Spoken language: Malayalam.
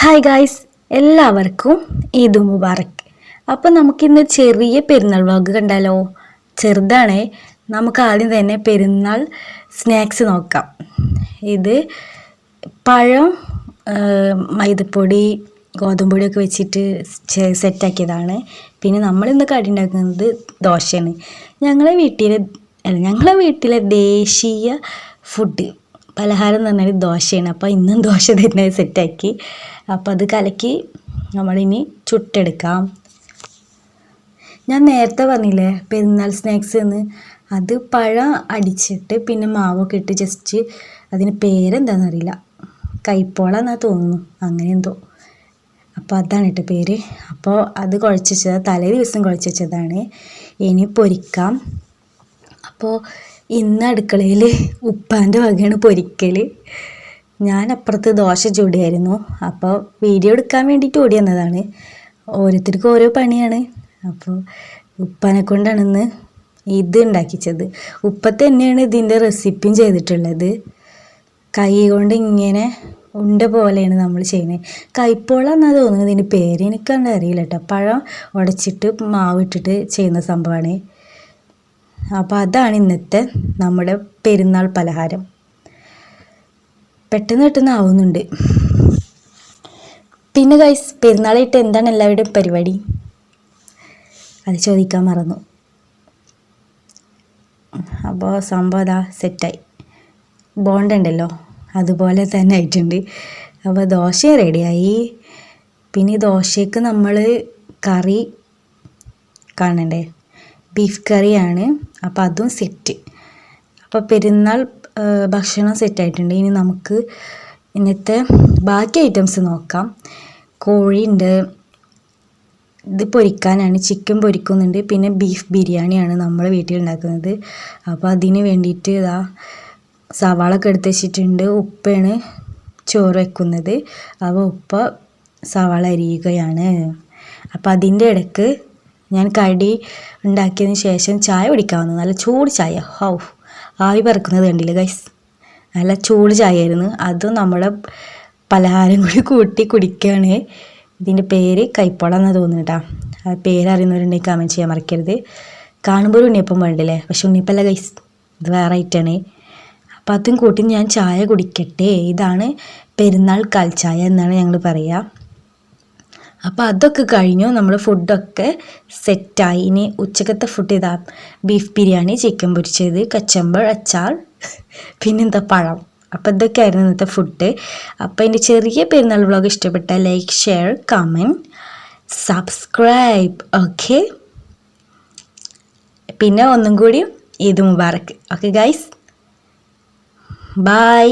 ഹായ് ഗായ്സ് എല്ലാവർക്കും ഈദ് മുബാറക്. അപ്പോൾ നമുക്കിന്ന് ചെറിയ പെരുന്നാൾ വ്ളോഗ് കണ്ടാലോ? ചെറുതാണേ. നമുക്ക് ആദ്യം തന്നെ പെരുന്നാൾ സ്നാക്സ് നോക്കാം. ഇത് പഴം മൈദപ്പൊടി ഗോതമ്പൊടിയൊക്കെ വെച്ചിട്ട് സെറ്റാക്കിയതാണ്. പിന്നെ നമ്മളിന്ന് കടി ഉണ്ടാക്കുന്നത് ദോശയാണ്. ഞങ്ങളെ വീട്ടിലെ അല്ല ഞങ്ങളെ വീട്ടിലെ ദേശീയ ഫുഡ് പലഹാരം എന്ന് പറഞ്ഞാൽ ദോശയാണ്. അപ്പോൾ ഇന്നും ദോശ തന്നെ സെറ്റാക്കി. അപ്പോൾ അത് കലക്കി നമ്മളിനി ചുട്ടെടുക്കാം. ഞാൻ നേരത്തെ പറഞ്ഞില്ലേ പെരുന്നാൾ സ്നാക്സ് എന്ന്. അത് പഴം അടിച്ചിട്ട് പിന്നെ മാവൊക്കെ ഇട്ട് ജസ്റ്റ് അതിന് പേരെന്താണെന്നറിയില്ല കൈപ്പോള എന്നാ തോന്നുന്നു. അങ്ങനെ എന്തോ. അപ്പോൾ അതാണ് കേട്ടോ പേര്. അപ്പോൾ അത് കുഴച്ച് വെച്ചത്. തലേ ദിവസം കുഴച്ച് വെച്ചതാണ്. ഇനി പൊരിക്കാം. അപ്പോൾ ഇന്ന് അടുക്കളയിൽ ഉപ്പാന്റെ വകയാണ് പൊരിക്കൽ ഞാൻ അപ്പുറത്ത് ദോശ ചൂടിയായിരുന്നു. അപ്പോൾ വീഡിയോ എടുക്കാൻ വേണ്ടിയിട്ട് ഓടി വന്നതാണ്. ഓരോരുത്തർക്കും ഓരോ പണിയാണ്. അപ്പോൾ ഉപ്പാനെ കൊണ്ടാണ് ഇന്ന് ഇത് ഉണ്ടാക്കിച്ചത്. ഉപ്പ തന്നെയാണ് ഇതിന്റെ റെസിപ്പിയും ചെയ്തിട്ടുള്ളത്. കൈ കൊണ്ട് ഇങ്ങനെ ഉണ്ട പോലെയാണ് നമ്മൾ ചെയ്യുന്നത്. കൈപ്പോള എന്നാ തോന്നുന്നത്? ഇതിന്റെ പേര് എനിക്കണ്ട് അറിയില്ല കേട്ടോ. പഴം ഉടച്ചിട്ട് മാവിട്ടിട്ട് ചെയ്യുന്ന സംഭവമാണ്. അപ്പോൾ അതാണ് ഇന്നത്തെ നമ്മുടെ പെരുന്നാൾ പലഹാരം. പെട്ടെന്ന് പെട്ടെന്ന് ആവുന്നുണ്ട്. പിന്നെ ഗൈസ് പെരുന്നാളായിട്ട് എന്താണ് എല്ലാവരുടെയും പരിപാടി? അത് ചോദിക്കാൻ മറന്നു. അപ്പോൾ സംഭവം അതാ സെറ്റായി. ബോണ്ടുണ്ടല്ലോ അതുപോലെ തന്നെ ആയിട്ടുണ്ട്. അപ്പോൾ ദോശ റെഡിയായി പിന്നെ ദോശയ്ക്ക് നമ്മൾ കറി കാണണ്ടേ? ബീഫ് കറിയാണ് അപ്പോൾ അതും സെറ്റ് അപ്പോൾ പെരുന്നാൾ ഭക്ഷണം സെറ്റായിട്ടുണ്ട് ഇനി നമുക്ക് ഇന്നത്തെ ബാക്കി ഐറ്റംസ് നോക്കാം. കോഴിയുണ്ട് ഇത് പൊരിക്കാനാണ്. ചിക്കൻ പൊരിക്കുന്നുണ്ട്. പിന്നെ ബീഫ് ബിരിയാണിയാണ് നമ്മൾ വീട്ടിൽ ഉണ്ടാക്കുന്നത് അപ്പോൾ അതിന് വേണ്ടിയിട്ട് ഇതാ സവാളൊക്കെ എടുത്ത് വെച്ചിട്ടുണ്ട്. ഉപ്പയാണ് ചോറ് വെക്കുന്നത്. അപ്പോൾ ഉപ്പ സവാള അരിയുകയാണ്. അപ്പോൾ അതിന്റെ ഇടയ്ക്ക് ഞാൻ കടി ഉണ്ടാക്കിയതിന് ശേഷം ചായ കുടിക്കാൻ വന്നു. നല്ല ചൂട് ചായ. ഹൗ. ആവി പറക്കുന്നത് കണ്ടില്ല ഗൈസ് നല്ല ചൂട് ചായ ആയിരുന്നു അതും നമ്മുടെ പലഹാരം കൂടി കൂട്ടി കുടിക്കുകയാണ് ഇതിന്റെ പേര് കൈപ്പോള എന്ന് തോന്നുന്നു കേട്ടോ. ആ പേര് അറിയുന്നവരുണ്ടെങ്കിൽ കമന്റ് ചെയ്യാൻ മറക്കരുത്. കാണുമ്പോൾ ഒരു ഉണ്ണിയപ്പം വേണ്ടില്ലേ? പക്ഷെ ഉണ്ണിയപ്പല്ല ഗൈസ് ഇത് വേറെ ഐറ്റാണ് അപ്പം അതും കൂട്ടി ഞാൻ ചായ കുടിക്കട്ടെ. ഇതാണ് പെരുന്നാൾ കാൽച്ചായ എന്നാണ് ഞങ്ങൾ പറയുക അപ്പോൾ അതൊക്കെ കഴിഞ്ഞു നമ്മൾ ഫുഡൊക്കെ സെറ്റായി ഇനി ഉച്ചക്കത്തെ ഫുഡ് ഇതാ ബീഫ് ബിരിയാണി ചിക്കൻ പൊരിച്ചത് കച്ചമ്പർ അച്ചാർ പിന്നെന്താ പഴം. അപ്പോൾ ഇതൊക്കെയായിരുന്നു ഇന്നത്തെ ഫുഡ് അപ്പോൾ എന്റെ ചെറിയ പെരുന്നാൾ വ്ളോഗ് ഇഷ്ടപ്പെട്ട like share comment subscribe okay പിന്നെ ഒന്നും കൂടി ഈദ് മുബാറക്ക് ഓക്കെ ഗൈസ് ബൈ